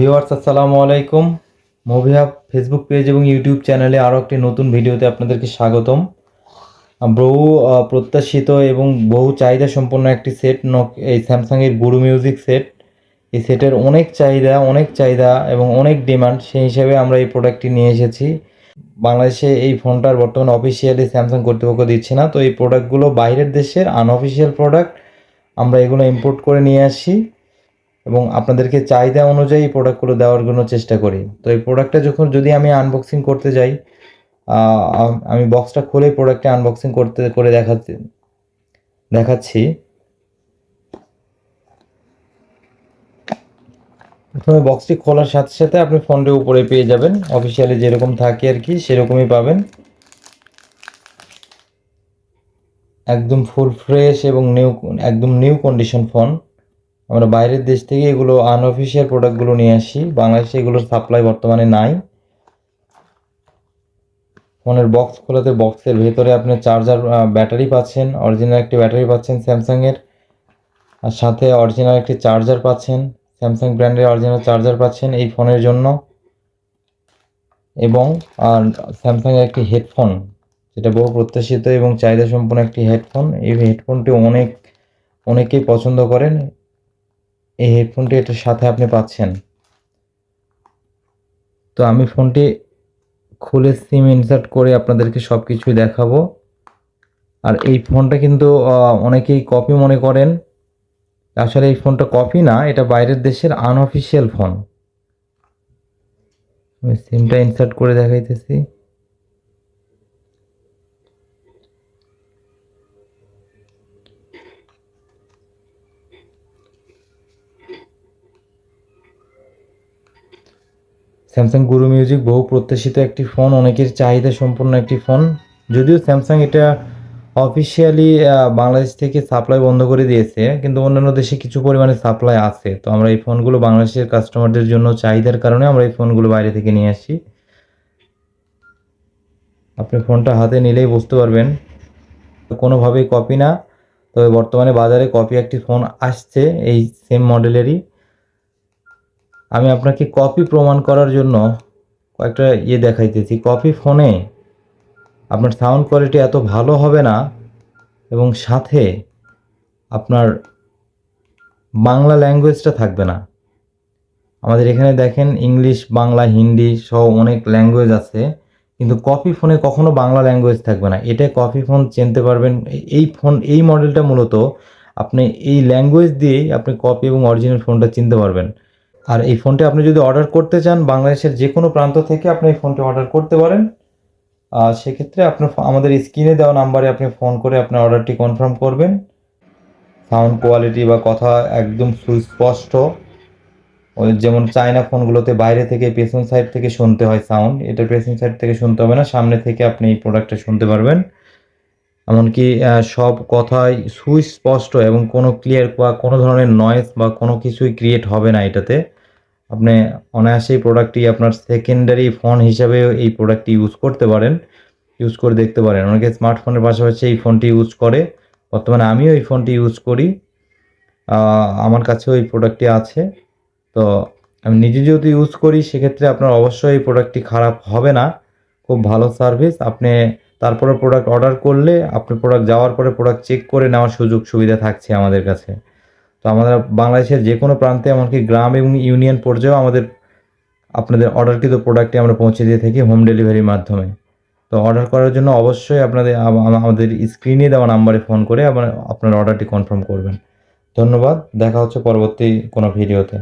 Viewers, আসসালামু আলাইকুম। Movie hub Facebook page এবং ইউটিউব চ্যানেলে আরও একটি নতুন ভিডিওতে আপনাদেরকে স্বাগতম। বহু প্রত্যাশিত এবং বহু চাহিদা সম্পন্ন একটি সেট নক, এই স্যামসাংয়ের গুরু মিউজিক সেট। এই সেটের অনেক চাহিদা অনেক চাহিদা এবং অনেক ডিমান্ড, সেই হিসাবে আমরা এই প্রোডাক্টটি নিয়ে এসেছি। বাংলাদেশে এই ফোনটার বর্তমানে অফিসিয়ালি স্যামসাং কর্তৃপক্ষ দিচ্ছে না। তো এই প্রোডাক্টগুলো বাইরের দেশের আনঅফিসিয়াল প্রোডাক্ট আমরা এগুলো ইম্পোর্ট করে নিয়ে আসি। এবং আপনাদেরকে চাহিদা অনুযায়ী প্রোডাক্টগুলো দেওয়ার জন্য চেষ্টা করি। তো এই প্রোডাক্টটা যখন যদি আমি আনবক্সিং করতে যাই আমি বক্সটা খুলে প্রোডাক্টটা আনবক্সিং করতে, করে দেখাচ্ছি দেখাচ্ছি। প্রথমে বক্সটি খোলার সাথে সাথে আপনি ফোনটি উপরে পেয়ে যাবেন। অফিসিয়ালি যেরকম থাকে আর কি, সেরকমই পাবেন। একদম ফুল ফ্রেশ এবং নিউ একদম নিউ কন্ডিশন ফোন আমরা বাইরের দেশ থেকে এগুলো আনঅফিসিয়াল প্রোডাক্টগুলো নিয়ে আসি। বাংলাদেশে এগুলোর সাপ্লাই বর্তমানে নাই। ফোনের বক্স খোলাতে বক্সের ভেতরে আপনি চার্জার ব্যাটারি পাচ্ছেন। অরিজিনাল একটি ব্যাটারি পাচ্ছেন স্যামসাংয়ের আর সাথে অরিজিনাল একটি চার্জার পাচ্ছেন। স্যামসাং ব্র্যান্ডের অরিজিনাল চার্জার পাচ্ছেন এই ফোনের জন্য। এবং, আর স্যামসাংয়ের একটি হেডফোন যেটা বহু প্রত্যাশিত এবং চাহিদা সম্পন্ন একটি হেডফোন এই হেডফোনটি অনেক, অনেকেই পছন্দ করেন। এই হেডফোনটি এটার সাথে আপনি পাচ্ছেন। তো আমি ফোনটি খুলে সিম ইনসার্ট করে আপনাদেরকে সব কিছুই দেখাবো। আর এই ফোনটা কিন্তু অনেকেই কপি মনে করেন। আসলে এই ফোনটা কপি না, এটা বাইরের দেশের আনঅফিসিয়াল ফোন আমি সিমটা ইনসার্ট করে দেখাইতেছি। স্যামসাং গুরু মিউজিক বহু প্রত্যাশিত একটি ফোন অনেকের চাহিদা সম্পন্ন একটি ফোন যদিও স্যামসাং এটা অফিসিয়ালি বাংলাদেশ থেকে সাপ্লাই বন্ধ করে দিয়েছে, কিন্তু অন্যান্য দেশে কিছু পরিমাণে সাপ্লাই আছে। তো আমরা এই ফোনগুলো বাংলাদেশের কাস্টমারদের জন্য চাহিদার কারণে আমরা এই ফোনগুলো বাইরে থেকে নিয়ে আসি। আপনি ফোনটা হাতে নিলেই বুঝতে পারবেন। কোনোভাবেই কপি না, তবে বর্তমানে বাজারে কপি একটি ফোন আসছে, এই সেম মডেলেরই আমি আপনাকে কপি প্রমাণ করার জন্য কয়েকটা ইয়ে দেখাইতেছি। কপি ফোনে আপনার সাউন্ড কোয়ালিটি এত ভালো হবে না এবং সাথে আপনার বাংলা ল্যাঙ্গুয়েজটা থাকবে না। আমাদের এখানে দেখেন ইংলিশ বাংলা, হিন্দি সহ অনেক ল্যাঙ্গুয়েজ আছে, কিন্তু কপি ফোনে কখনো বাংলা ল্যাঙ্গুয়েজ থাকবে না। এটা কপি ফোন চিনতে পারবেন। এই ফোন এই মডেলটা মূলত আপনি এই ল্যাঙ্গুয়েজ দিয়েই আপনি কপি এবং অরিজিনাল ফোনটা চিনতে পারবেন। আর এই ফোনটি আপনি যদি অর্ডার করতে চান, বাংলাদেশের যে কোনো প্রান্ত থেকে আপনি এই ফোনটি অর্ডার করতে পারেন। আর সেক্ষেত্রে আপনার আমাদের স্ক্রিনে দেওয়া নাম্বারে আপনি ফোন করে আপনার অর্ডারটি কনফার্ম করবেন। সাউন্ড কোয়ালিটি বা কথা একদম সুস্পষ্ট। যেমন চায়না ফোনগুলোতে বাইরে থেকে পেছন সাইড থেকে শুনতে হয় সাউন্ড, এটা পেছন সাইড থেকে শুনতে হবে না, সামনে থেকে আপনি এই প্রোডাক্টটা শুনতে পারবেন। এমনকি সব কথাই সুস্পষ্ট এবং কোনো ক্লিয়ার বা কোনো ধরনের নয়েজ বা কোনো কিছুই ক্রিয়েট হবে না এটাতে। আপনি অনায়াসেই প্রোডাক্টটি আপনার সেকেন্ডারি ফোন হিসাবেও এই প্রোডাক্টটি ইউজ করতে পারেন ইউজ করে দেখতে পারেন। অনেকে স্মার্টফোনের পাশাপাশি এই ফোনটি ইউজ করে। বর্তমানে আমিও এই ফোনটি ইউজ করি। আমার কাছেও এই প্রোডাক্টটি আছে। তো আমি নিজে যেহেতু ইউজ করি, সেক্ষেত্রে আপনার অবশ্যই এই প্রোডাক্টটি খারাপ হবে না। খুব ভালো সার্ভিস আপনি তারপরে প্রোডাক্ট অর্ডার করলে আপনি প্রোডাক্ট যাওয়ার পরে প্রোডাক্ট চেক করে নেওয়ার সুযোগ সুবিধা থাকছে আমাদের কাছে। তো আমাদের বাংলাদেশের যে কোনো প্রান্তে এমনকি গ্রাম এবং ইউনিয়ন পর্যায়েও আমাদের আপনাদের অর্ডারকৃত প্রোডাক্টে আমরা পৌঁছে দিয়ে থাকি হোম ডেলিভারির মাধ্যমে। তো অর্ডার করার জন্য অবশ্যই আপনাদের আম- আম- আমাদের স্ক্রিনে দেওয়া নাম্বারে ফোন করে আপনার অর্ডারটি কনফার্ম করবেন। ধন্যবাদ, দেখা হচ্ছে পরবর্তী কোনো ভিডিওতে